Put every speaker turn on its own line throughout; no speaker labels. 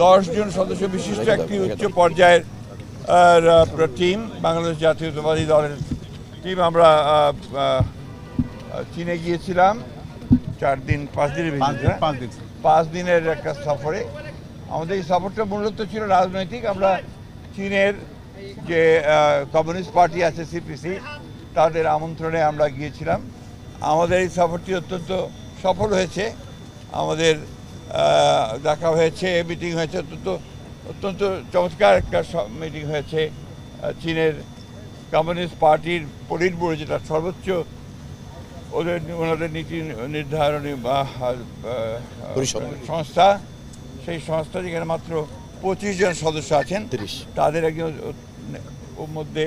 দশ জন সদস্য বিশিষ্ট একটি উচ্চ পর্যায়ের টিম বাংলাদেশ জাতীয়তাবাদী দলের টিম আমরা চীনে গিয়েছিলাম। চার দিন পাঁচ দিনের
পাঁচ পাঁচ দিন।
পাঁচ দিনের একটা সফরে। আমাদের এই সফরটা মূলত ছিল রাজনৈতিক। আমরা চীনের যে কমিউনিস্ট পার্টি আছে সিপিসি তাদের আমন্ত্রণে আমরা গিয়েছিলাম। আমাদের এই সফরটি অত্যন্ত সফল হয়েছে। আমাদের দেখা হয়েছে মিটিং হয়েছে অত্যন্ত অত্যন্ত চমৎকার একটা মিটিং হয়েছে। চীনের কমিউনিস্ট পার্টির পলিট ব্যুরো যেটা সর্বোচ্চ ওদের ওনাদের নীতি নির্ধারণী বা সংস্থা সেই সংস্থা যেখানে মাত্র পঁচিশ জন সদস্য আছেন তাদের একজন ওর মধ্যে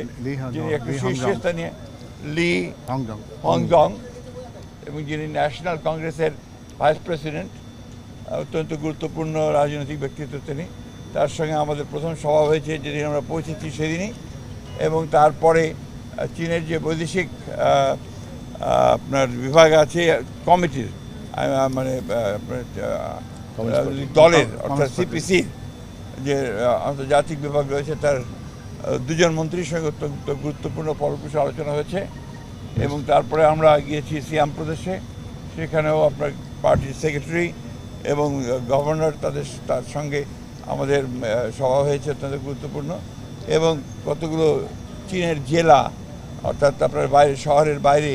যিনি একটু। শীর্ষস্থানীয় লি
হংজং
হংকং এবং যিনি ন্যাশনাল কংগ্রেসের ভাইস প্রেসিডেন্ট অত্যন্ত গুরুত্বপূর্ণ রাজনৈতিক ব্যক্তিত্ব তিনি। তার সঙ্গে আমাদের প্রথম সভা হয়েছে যেদিন আমরা পৌঁছেছি সেদিনই। এবং তারপরে চীনের যে বৈদেশিক আপনার বিভাগ আছে কমিটির মানে। দলের অর্থাৎ। সিপিসির যে আন্তর্জাতিক বিভাগ রয়েছে তার দুজন মন্ত্রীর সঙ্গে অত্যন্ত গুরুত্বপূর্ণ ফলপ্রসূ আলোচনা হয়েছে। এবং তারপরে আমরা গিয়েছি সিয়াম প্রদেশে। সেখানেও আপনার পার্টির সেক্রেটারি এবং গভর্নর তাদের তার সঙ্গে আমাদের সভা হয়েছে অত্যন্ত গুরুত্বপূর্ণ এবং কতগুলো চীনের জেলা অর্থাৎ আপনার বাইরে শহরের বাইরে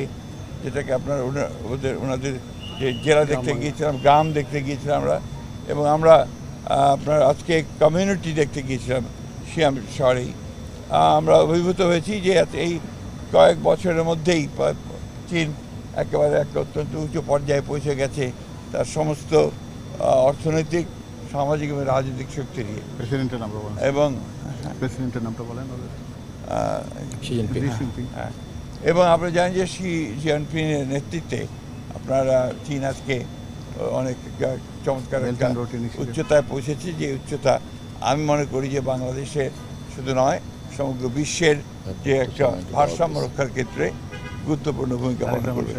যেটাকে আপনার ওদের ওনাদের যে জেলা দেখতে গিয়েছিলাম গ্রাম দেখতে গিয়েছিলাম আমরা এবং আমরা আপনার আজকে কমিউনিটি দেখতে গিয়েছিলাম সিয়াম শহরেই। আমরা অভিভূত হয়েছি যে এই কয়েক বছরের মধ্যেই চীন একেবারে একটা অত্যন্ত উঁচু পর্যায়ে পৌঁছে গেছে। তার সমস্ত অর্থনৈতিক সামাজিক এবং রাজনৈতিক শক্তি নিয়ে।
প্রেসিডেন্টের নামটা বলেন।
এবং
প্রেসিডেন্টের নামটা বলেন
জিনপিং
হ্যাঁ এবং আপনারা জানেন যে শি জিয়ানপিংয়ের নেতৃত্বে আপনারা চীন আজকে অনেক চমৎকার। উচ্চতায় পৌঁছেছে যে উচ্চতা আমি মনে করি যে বাংলাদেশে শুধু নয় সমগ্র বিশ্বের যে একটা ভারসাম্য রক্ষার ক্ষেত্রে গুরুত্বপূর্ণ ভূমিকা পালন করবে।